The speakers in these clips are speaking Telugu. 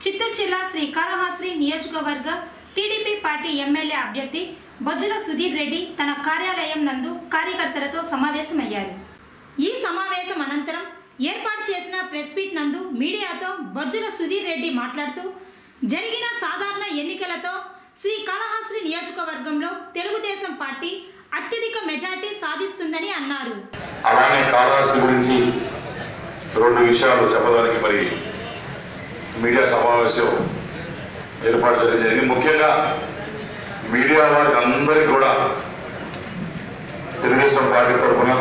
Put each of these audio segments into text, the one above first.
చిత్తూరు జిల్లా శ్రీకాళహస్తి నియోజకవర్గ టీడీపీ పార్టీ ఎమ్మెల్యే అభ్యర్థి బొజ్జుల సుధీర్ రెడ్డి తన కార్యాలయం నందు కార్యకర్తలతో సమావేశమయ్యారు. ఈ సమావేశం అనంతరం ఏర్పాటు చేసిన ప్రెస్ మీట్ నందు మీడియాతో బొజ్జుల సుధీర్ రెడ్డి మాట్లాడుతూ జరిగిన సాధారణ ఎన్నికలతో శ్రీకాళహస్తి నియోజకవర్గంలో తెలుగుదేశం పార్టీ అత్యధిక మెజార్టీ సాధిస్తుందని అన్నారు. అలానే కాళహస్తి గురించి రెండు విషయాలు చెప్పడానికి మరి మీడియా సమావేశం ఏర్పాటు చేయడం జరిగింది. ముఖ్యంగా మీడియా వారికి అందరికీ కూడా తెలుగుదేశం పార్టీ తరఫున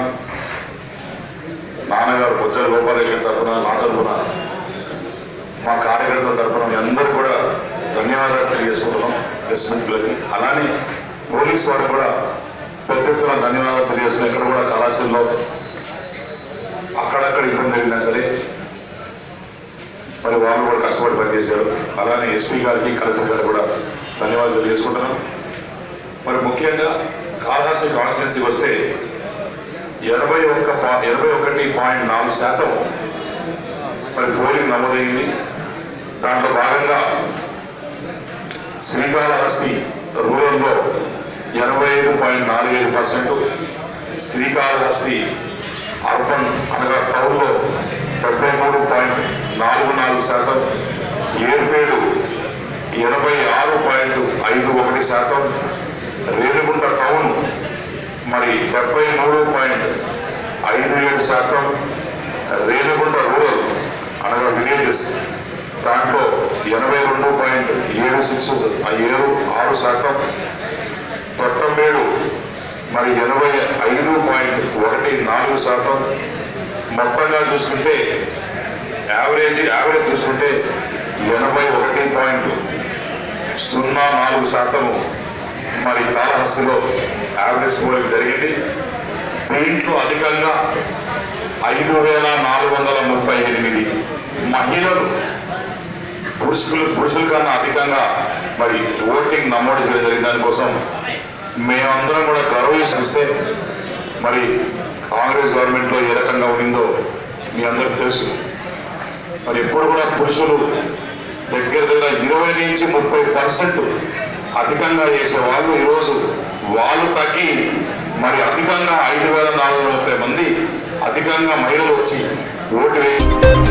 నాన్నగారు బొజ్జల గోపాలకృష్ణ తరఫున నా తరఫున మా కార్యకర్తల తరఫున మీ అందరూ కూడా ధన్యవాదాలు తెలియజేసుకుంటున్నాం. ప్రెస్ మిత్రులకి అలానే పోలీస్ వారికి కూడా పెద్ద ఎత్తున ధన్యవాదాలు తెలియజేసుకున్నాం ఇక్కడ కూడా కళాశాలలో అక్కడక్కడ ఇబ్బంది జరిగినా సరే మరి వాళ్ళు కూడా కష్టపడి పనిచేశారు. అలానే ఎస్పీ గారికి కలెక్టర్ గారికి కూడా ధన్యవాదాలు తెలియజేసుకుంటున్నాం మరి ముఖ్యంగా కాళహస్తి కాన్స్టిట్యున్సీకి వస్తే ఎనభై ఒక్క ఎనభై ఒకటి పాయింట్ నాలుగు శాతం మరి పోలింగ్ నమోదైంది. దాంట్లో భాగంగా శ్రీకాళహస్తి రూరల్లో ఎనభై ఐదు పాయింట్ నాలుగు ఐదు పర్సెంట్ శ్రీకాళహస్తి అర్బన్ అనగా టౌన్లో నాలుగు శాతం. ఏర్పేడు ఎనభై ఆరు పాయింట్ ఐదు ఒకటి శాతం. రేణిగుంట టౌన్ మరి డెబ్బై మూడు పాయింట్ ఐదు ఏడు శాతం. రేణిగుంట రూరల్ అనగా విలేజెస్ దాంట్లో ఎనభై రెండు పాయింట్ ఏడు సిక్స్ ఏడు ఆరు శాతం. తొట్టంబేడు మరి ఎనభై ఐదు పాయింట్ ఒకటి నాలుగు శాతం. మొత్తంగా చూసుకుంటే యావరేజ్ యావరేజ్ చూసుకుంటే ఎనభై ఒకటి పాయింట్ సున్నా నాలుగు శాతము మరి కాళహస్తిలో యావరేజ్ పోలింగ్ జరిగింది. దీంట్లో అధికంగా ఐదు వేల నాలుగు వందల ముప్పై ఎనిమిది మహిళలు పురుషులు పురుషుల కన్నా అధికంగా మరి ఓటింగ్ నమోదు చేయడం జరిగిన దానికోసం మేమందరం కూడా గర్విస్తే మరి కాంగ్రెస్ గవర్నమెంట్లో ఏ రకంగా ఉండిందో మీ అందరికి తెలుసు. మరి ఎప్పుడు కూడా పురుషులు దగ్గర దగ్గర ఇరవై నుంచి ముప్పై పర్సెంట్ అధికంగా చేసే వాళ్ళు ఈరోజు వాళ్ళు తగ్గి మరి అధికంగా ఐదు వేల నాలుగు వందల ముప్పై మంది అధికంగా మహిళలు వచ్చి ఓటు వేసి